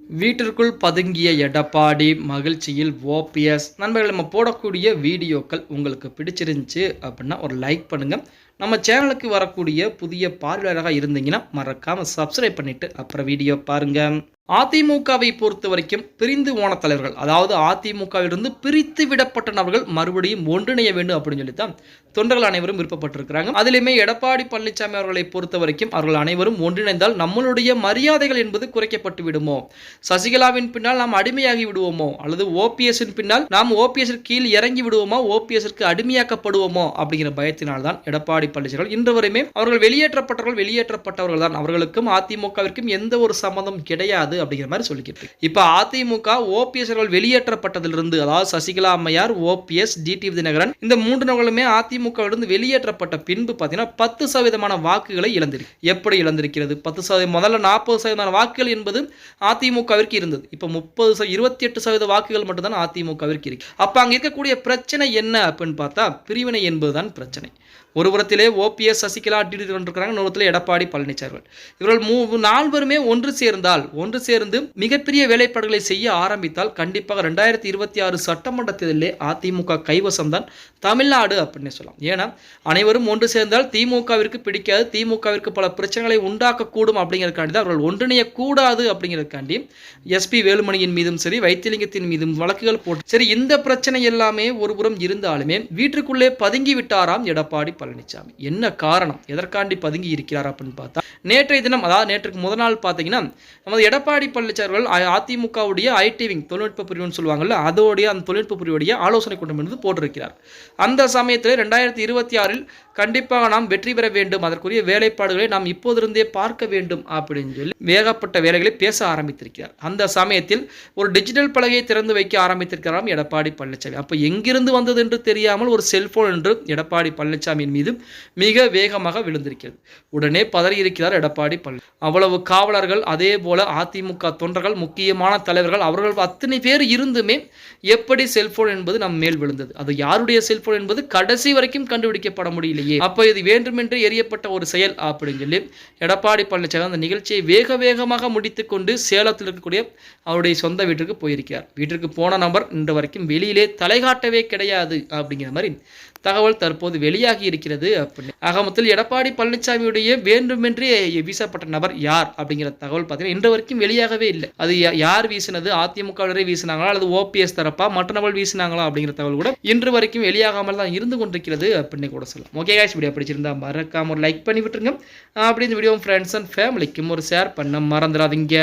வீட்டிற்குள் பதுங்கிய எடப்பாடி மகிழ்ச்சியில் ஓபிஎஸ் நண்பர்கள் நம்ம போடக்கூடிய வீடியோக்கள் உங்களுக்கு பிடிச்சிருந்துச்சு அப்படின்னா ஒரு லைக் பண்ணுங்கள் நம்ம சேனலுக்கு வரக்கூடிய புதிய பார்வையாளராக இருந்தீங்கன்னா மறக்காமல் சப்ஸ்கிரைப் பண்ணிவிட்டு அப்புறம் வீடியோ பாருங்கள் அதிமுகவை பொறுத்த வரைக்கும் பிரிந்து போன தலைவர்கள் அதாவது அதிமுகவிலிருந்து பிரித்து விடப்பட்ட நபர்கள் மறுபடியும் ஒன்றிணைய வேண்டும் அப்படின்னு சொல்லி தான் தொண்டர்கள் அனைவரும் விருப்பப்பட்டிருக்கிறாங்க. அதிலுமே எடப்பாடி பழனிசாமி அவர்களை பொறுத்த வரைக்கும் அவர்கள் அனைவரும் ஒன்றிணைந்தால் நம்மளுடைய மரியாதைகள் என்பது குறைக்கப்பட்டு விடுமோ? சசிகலாவின் பின்னால் நாம் அடிமையாகி விடுவோமோ? அல்லது ஓபிஎஸ்ஸின் பின்னால் நாம் ஓபிஎஸ் கீழ் இறங்கி விடுவோமோ? ஓபிஎஸ்க்கு அடிமையாக்கப்படுவோமோ? அப்படிங்கிற பயத்தினால் தான் எடப்பாடி பழனிசாமி இன்று வரையுமே அவர்கள் வெளியேற்றப்பட்டவர்கள் வெளியேற்றப்பட்டவர்கள் தான். அவர்களுக்கும் அதிமுகவிற்கும் எந்த ஒரு சம்மந்தம் கிடையாது அப்படிங்கிற மாதிரி சொல்லிக்கிட்டு இப்ப இப்போ அதிமுக ஓபிஎஸ் அவர்கள் வெளியேற்றப்பட்டதிலிருந்து அதாவது சசிகலா அம்மையார் ஓபிஎஸ் டிடி தினகரன் இந்த மூன்று நபர்களுமே அதிமுகவிலிருந்து வெளியேற்றப்பட்ட பின்பு பார்த்தீங்கன்னா பத்து சதவீதமான வாக்குகளை இழந்திருக்கு. எப்படி இழந்திருக்கிறது? பத்து சதவீதம் முதல்ல நாற்பது சதவீதமான வாக்குகள் என்பது அதிமுகவிற்கு இருந்தது. இப்போ முப்பது இருபத்தி எட்டு சதவீத வாக்குகள் மட்டும்தான் அதிமுகவிற்கு இருக்கு. அப்போ அங்கே இருக்கக்கூடிய பிரச்சனை என்ன அப்படின்னு பார்த்தா பிரிவினை என்பதுதான் பிரச்சனை. ஒரு புறத்திலே ஓபிஎஸ் சசிகலா டிடி கொண்டிருக்கிறாங்க இன்னொரு எடப்பாடி பழனிசாமி இவர்கள் மூ நால்வருமே ஒன்று சேர்ந்தால் ஒன்று சேர்ந்து மிகப்பெரிய வேலைப்பாடுகளை செய்ய ஆரம்பித்தால் கண்டிப்பாக ரெண்டாயிரத்தி இருபத்தி ஆறு சட்டமன்ற தேர்தலிலே அதிமுக கைவசம் தான் தமிழ்நாடு அப்படின்னு சொல்லலாம். ஏன்னா அனைவரும் ஒன்று சேர்ந்தால் திமுகவிற்கு பிடிக்காது திமுகவிற்கு பல பிரச்சனைகளை உண்டாக்கக்கூடும் அப்படிங்கிறக்காண்டி தான் அவர்கள் ஒன்றிணையக்கூடாது அப்படிங்கிறதுக்காண்டி எஸ்பி வேலுமணியின் மீதும் சரி வைத்தியலிங்கத்தின் மீதும் வழக்குகள் போட்டு சரி இந்த பிரச்சனை எல்லாமே ஒருபுறம் இருந்தாலுமே வீட்டுக்குள்ளே பதுங்கி விட்டாராம் எடப்பாடி. பழனிசாமி என்ன காரணம்? எதற்காண்டி பதுங்கி இருக்கிறார் அப்படின்னு பார்த்தா நேற்றைய தினம் அதாவது நேற்றுக்கு முதல் நாள் பார்த்தீங்கன்னா நமது எடப்பாடி பழனிசாமிகள் அதிமுகவுடைய ஐடி விங் தொழில்நுட்ப பிரிவுன்னு சொல்லுவாங்கல்ல அதோடைய அந்த தொழில்நுட்ப பிரிவுடைய ஆலோசனை கூட்டம் என்பது போட்டிருக்கிறார். அந்த சமயத்தில் ரெண்டாயிரத்தி இருபத்தி ஆறில் கண்டிப்பாக நாம் வெற்றி பெற வேண்டும் அதற்குரிய வேலைப்பாடுகளை நாம் இப்போதிருந்தே பார்க்க வேண்டும் அப்படின்னு சொல்லி வேகப்பட்ட வேலைகளை பேச ஆரம்பித்திருக்கிறார். அந்த சமயத்தில் ஒரு டிஜிட்டல் பலகையை திறந்து வைக்க ஆரம்பித்திருக்கிறாராம் எடப்பாடி பழனிசாமி அப்போ எங்கிருந்து வந்தது என்று தெரியாமல் ஒரு செல்போன் என்று எடப்பாடி பழனிசாமியின் மீது மிக வேகமாக விழுந்திருக்கிறது. உடனே பதறியிருக்கிறார் எடப்பாடி பழனி அவ்வளவு காவலர்கள் அதே போல அதிமுக தொண்டர்கள் முக்கியமான தலைவர்கள் அவர்கள் அத்தனை பேர் இருந்துமே எப்படி செல்போன் என்பது நம் மேல் விழுந்தது? அது யாருடைய செல்போன் என்பது கடைசி வரைக்கும் கண்டுபிடிக்கப்பட முடியலையே. அப்ப இது வேண்டுமென்று எரியப்பட்ட ஒரு செயல் அப்படின்னு சொல்லி எடப்பாடி பழனிசாமி அந்த நிகழ்ச்சியை வேக வேகமாக முடித்துக்கொண்டு சேலத்தில் இருக்கக்கூடிய அவருடைய சொந்த வீட்டிற்கு போயிருக்கிறார். வீட்டிற்கு போன நபர் இன்று வரைக்கும் வெளியிலே தலைகாட்டவே கிடையாது அப்படிங்கிற மாதிரி தகவல் தற்போது வெளியாகி இருக்கிறது அப்படின்னு. ஆக மொத்தத்தில் எடப்பாடி பழனிசாமியுடைய வேண்டுமென்றே வீசப்பட்ட நபர் யார் அப்படிங்கிற தகவல் பார்த்தீங்கன்னா இன்று வரைக்கும் வெளியாகவே இல்லை. அது யார் வீசினது? அதிமுகவினரே வீசினாங்களா? அல்லது ஓபிஎஸ் தரப்பா? மற்ற நபர் வீசினாங்களா அப்படிங்கிற தகவல் கூட இன்று வரைக்கும் வெளியாகாமல் தான் இருந்து கொண்டிருக்கிறது அப்படின்னு கூட சொல்லலாம். ஓகே காய்ச்சி வீடியோ பிடிச்சிருந்தா மறக்காம ஒரு லைக் பண்ணி விட்டுருங்க. அப்படி இந்த வீடியோ ஃப்ரெண்ட்ஸ் அண்ட் ஃபேமிலிக்கும் ஒரு ஷேர் பண்ண மறந்துடாதீங்க.